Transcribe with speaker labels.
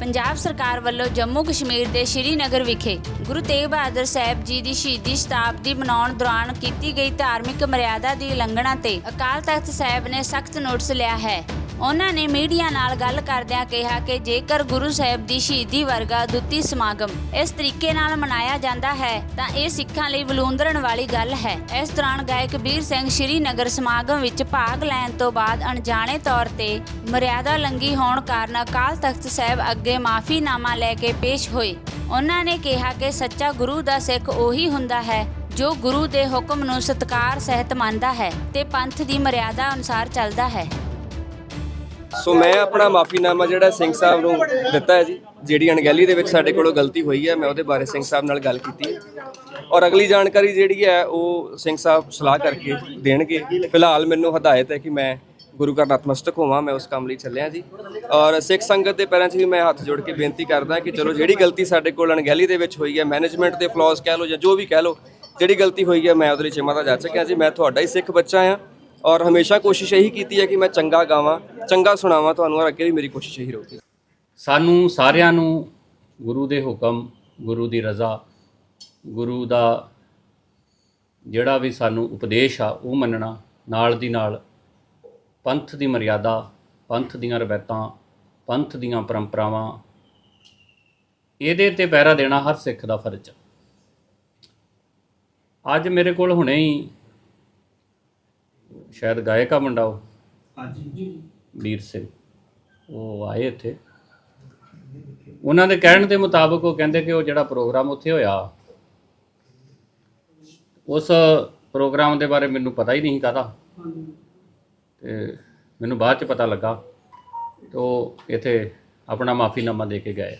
Speaker 1: ਪੰਜਾਬ ਸਰਕਾਰ ਵੱਲੋਂ ਜੰਮੂ ਕਸ਼ਮੀਰ ਦੇ ਸ਼੍ਰੀਨਗਰ ਵਿਖੇ ਗੁਰੂ ਤੇਗ ਬਹਾਦਰ ਸਾਹਿਬ ਜੀ ਦੀ ਸ਼ਹੀਦੀ ਸ਼ਤਾਬਦੀ ਮਨਾਉਣ ਦੌਰਾਨ ਕੀਤੀ ਗਈ ਧਾਰਮਿਕ ਮਰਿਆਦਾ ਦੀ ਉਲੰਘਣਾ ਤੇ ਅਕਾਲ ਤਖਤ ਸਾਹਿਬ ਨੇ ਸਖਤ ਨੋਟਿਸ ਲਿਆ ਹੈ। ਉਹਨਾਂ ਨੇ ਮੀਡੀਆ ਨਾਲ ਗੱਲ ਕਰਦਿਆਂ ਕਿਹਾ ਕਿ ਜੇਕਰ ਗੁਰੂ ਸਾਹਿਬ ਦੀ ਸ਼ਹੀਦੀ ਵਰਗਾ ਦੁੱਤੀ ਸਮਾਗਮ ਇਸ ਤਰੀਕੇ ਨਾਲ ਮਨਾਇਆ ਜਾਂਦਾ ਹੈ, ਤਾਂ ਇਹ ਸਿੱਖਾਂ ਲਈ ਬਲੂੰਦਰਨ ਵਾਲੀ ਗੱਲ ਹੈ। ਇਸ ਦੌਰਾਨ ਗਾਇਕ ਵੀਰ ਸਿੰਘ ਸ਼੍ਰੀਨਗਰ ਸਮਾਗਮ ਵਿੱਚ ਭਾਗ ਲੈਣ ਤੋਂ ਬਾਅਦ ਅਣਜਾਣੇ ਤੌਰ ਤੇ ਮਰਿਆਦਾ ਲੰਗੀ ਹੋਣ ਕਾਰਨ ਅਕਾਲ ਤਖਤ ਸਾਹਿਬ ਅੱਗੇ ਮਾਫੀਨਾਮਾ ਲੈ ਕੇ ਪੇਸ਼ ਹੋਏ। ਉਹਨਾਂ ਨੇ ਕਿਹਾ ਕਿ ਸੱਚਾ ਗੁਰੂ ਦਾ ਸਿੱਖ ਉਹੀ ਹੁੰਦਾ ਹੈ, ਜੋ ਗੁਰੂ ਦੇ ਹੁਕਮ ਨੂੰ ਸਤਕਾਰ ਸਹਿਤ ਮੰਨਦਾ ਹੈ ਤੇ ਪੰਥ ਦੀ ਮਰਿਆਦਾ ਅਨੁਸਾਰ ਚੱਲਦਾ ਹੈ।
Speaker 2: ਸੋ ਮੈਂ ਆਪਣਾ ਮਾਫੀਨਾਮਾ ਜਿਹੜਾ ਸਿੰਘ ਸਾਹਿਬ ਨੂੰ ਦਿੱਤਾ ਹੈ ਜੀ, ਜਿਹੜੀ ਅਣਗਹਿਲੀ ਦੇ ਵਿੱਚ ਸਾਡੇ ਕੋਲੋਂ ਗਲਤੀ ਹੋਈ ਹੈ, ਮੈਂ ਉਹਦੇ ਬਾਰੇ ਸਿੰਘ ਸਾਹਿਬ ਨਾਲ ਗੱਲ ਕੀਤੀ ਹੈ। ਔਰ ਅਗਲੀ ਜਾਣਕਾਰੀ ਜਿਹੜੀ ਹੈ, ਉਹ ਸਿੰਘ ਸਾਹਿਬ ਸਲਾਹ ਕਰਕੇ ਦੇਣਗੇ। ਫਿਲਹਾਲ ਮੈਨੂੰ ਹਦਾਇਤ ਹੈ ਕਿ ਮੈਂ ਗੁਰੂ ਘਰ ਨਤਮਸਤਕ ਹੋਵਾਂ, ਮੈਂ ਉਸ ਕੰਮ ਲਈ ਚੱਲਿਆ ਜੀ। ਔਰ ਸਿੱਖ ਸੰਗਤ ਦੇ ਪੈਰਾਂ 'ਚ ਵੀ ਮੈਂ ਹੱਥ ਜੋੜ ਕੇ ਬੇਨਤੀ ਕਰਦਾ ਕਿ ਚਲੋ ਜਿਹੜੀ ਗਲਤੀ ਸਾਡੇ ਕੋਲ ਅਣਗਹਿਲੀ ਦੇ ਵਿੱਚ ਹੋਈ ਹੈ ਮੈਨੇਜਮੈਂਟ ਦੇ ਫਲॉज ਕਹਿ ਲਓ ਜਾਂ ਜੋ ਵੀ ਕਹਿ ਲਓ, ਜਿਹੜੀ ਗਲਤੀ ਹੋਈ ਹੈ, ਮੈਂ ਉਹਦੇ ਲਈ ਚਿਮਾ ਦਾ ਜਾ ਸਕਿਆ ਜੀ। ਮੈਂ ਤੁਹਾਡਾ ਹੀ ਸਿੱਖ ਬੱਚਾ ਆ ਔਰ ਹਮੇਸ਼ਾ ਕੋਸ਼ਿਸ਼ ਇਹੀ ਕੀਤੀ ਹੈ ਕਿ ਮੈਂ ਚੰਗਾ ਗਾਵਾਂ, ਚੰਗਾ ਸੁਣਾਵਾਂ, ਤੁਹਾਨੂੰ ਔਰ ਅੱਗੇ ਵੀ ਮੇਰੀ ਕੋਸ਼ਿਸ਼ ਇਹੀ ਰਹੂਗੀ।
Speaker 3: ਸਾਨੂੰ ਸਾਰਿਆਂ ਨੂੰ ਗੁਰੂ ਦੇ ਹੁਕਮ, ਗੁਰੂ ਦੀ ਰਜ਼ਾ, ਗੁਰੂ ਦਾ ਜਿਹੜਾ ਵੀ ਸਾਨੂੰ ਉਪਦੇਸ਼ ਆ, ਉਹ ਮੰਨਣਾ, ਨਾਲ ਦੀ ਨਾਲ ਪੰਥ ਦੀ ਮਰਿਆਦਾ, ਪੰਥ ਦੀਆਂ ਰਵਾਇਤਾਂ, ਪੰਥ ਦੀਆਂ ਪਰੰਪਰਾਵਾਂ, ਇਹਦੇ ਤੇ ਪਹਿਰਾ ਦੇਣਾ ਹਰ ਸਿੱਖ ਦਾ ਫਰਜ਼ ਆ। ਅੱਜ ਮੇਰੇ ਕੋਲ ਹੁਣੇ ਹੀ ਸ਼ਾਇਦ ਗਾਇਕਾ ਮੁੰਡਾ ਉਹ? ਹਾਂਜੀ। ਵੀਰ ਸਿੰਘ। ਉਹ ਆਏ ਇੱਥੇ। ਉਹਨਾਂ ਦੇ ਕਹਿਣ ਦੇ ਮੁਤਾਬਕ ਉਹ ਕਹਿੰਦੇ ਕਿ ਉਹ ਜਿਹੜਾ ਪ੍ਰੋਗਰਾਮ ਉੱਥੇ ਹੋਇਆ ਉਸ ਪ੍ਰੋਗਰਾਮ ਦੇ ਬਾਰੇ ਮੈਨੂੰ ਪਤਾ ਹੀ ਨਹੀਂ ਕਾਹਦਾ। ਤੇ ਮੈਨੂੰ ਬਾਅਦ ਚ ਪਤਾ ਲੱਗਾ। ਤੋ ਇੱਥੇ ਆਪਣਾ ਮਾਫੀਨਾਮਾ ਦੇ ਕੇ ਗਏ।